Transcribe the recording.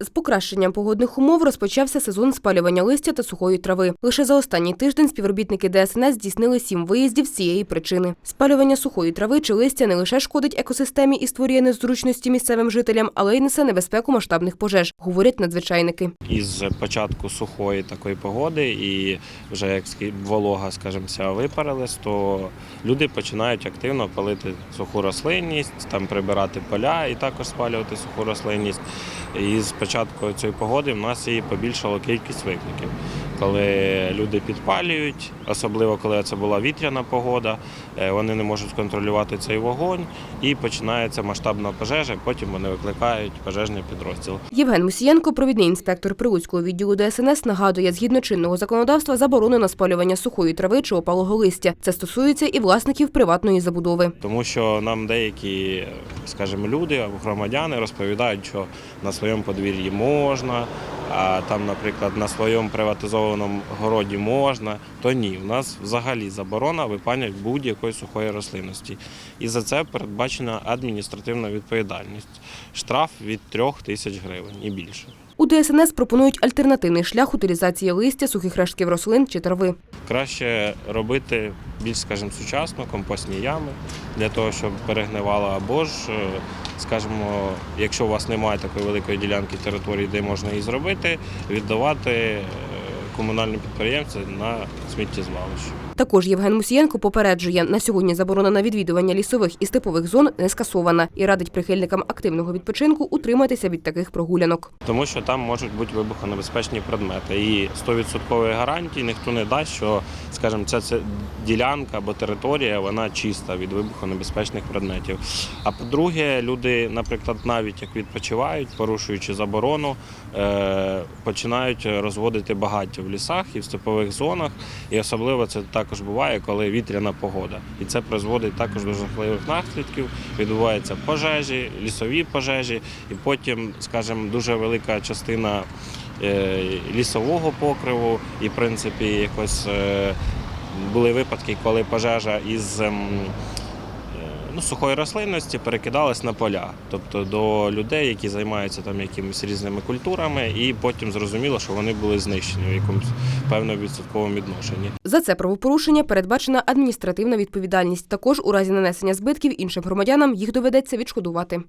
З покращенням погодних умов розпочався сезон спалювання листя та сухої трави. Лише за останній тиждень співробітники ДСНС здійснили сім виїздів з цієї причини. Спалювання сухої трави чи листя не лише шкодить екосистемі і створює незручності місцевим жителям, але й несе небезпеку масштабних пожеж, говорять надзвичайники. із початку сухої такої погоди, і вже як волога, скажімо, випарилась, то люди починають активно палити суху рослинність, там прибирати поля і також спалювати суху рослинність. І з початку цієї погоди в нас і побільшало кількість викликів. Коли люди підпалюють, особливо коли це була вітряна погода, е, вони не можуть контролювати цей вогонь і починається масштабна пожежа. Потім вони викликають пожежний підрозділ. Євген Мусієнко, провідний інспектор Прилуцького відділу ДСНС, нагадує, згідно чинного законодавства заборонено спалювання сухої трави чи опалого листя. Це стосується і власників приватної забудови. Тому що нам деякі, скажімо, люди або громадяни розповідають, що на своєму подвір'ї можна, а там, наприклад, на своєму приватизованому городі можна, то ні, у нас взагалі заборона випалювання будь-якої сухої рослинності. І за це передбачена адміністративна відповідальність. Штраф від трьох тисяч гривень і більше. У ДСНС пропонують альтернативний шлях утилізації листя, сухих рештків рослин чи трави. Краще робити більш, скажімо, сучасно, компостні ями для того, щоб перегнивало, або ж, е, скажімо, якщо у вас немає такої великої ділянки території, де можна її зробити, віддавати е, комунальним на сміттєзвалище. Також Євген Мусієнко попереджує, на сьогодні заборона на відвідування лісових і степових зон не скасована і радить прихильникам активного відпочинку утриматися від таких прогулянок. Тому що там можуть бути вибухонебезпечні предмети. І 100% гарантій ніхто не дасть, що, скажімо, ця, ділянка або територія вона чиста від вибухонебезпечних предметів. А по-друге, люди, наприклад, навіть як відпочивають, порушуючи заборону, е, починають розводити багаття в лісах і в степових зонах. І особливо це також буває, коли вітряна погода. І це призводить також до жахливих наслідків. Відбуваються пожежі, лісові пожежі, і потім, скажімо, дуже велика частина е, лісового покриву, і в принципі якось е, були випадки, коли пожежа із ем, ну, сухої рослинності перекидалась на поля, тобто до людей, які займаються там якимись різними культурами, і потім зрозуміло, що вони були знищені в якомусь певному відсотковому відношенні. За це правопорушення передбачена адміністративна відповідальність. Також у разі нанесення збитків іншим громадянам їх доведеться відшкодувати.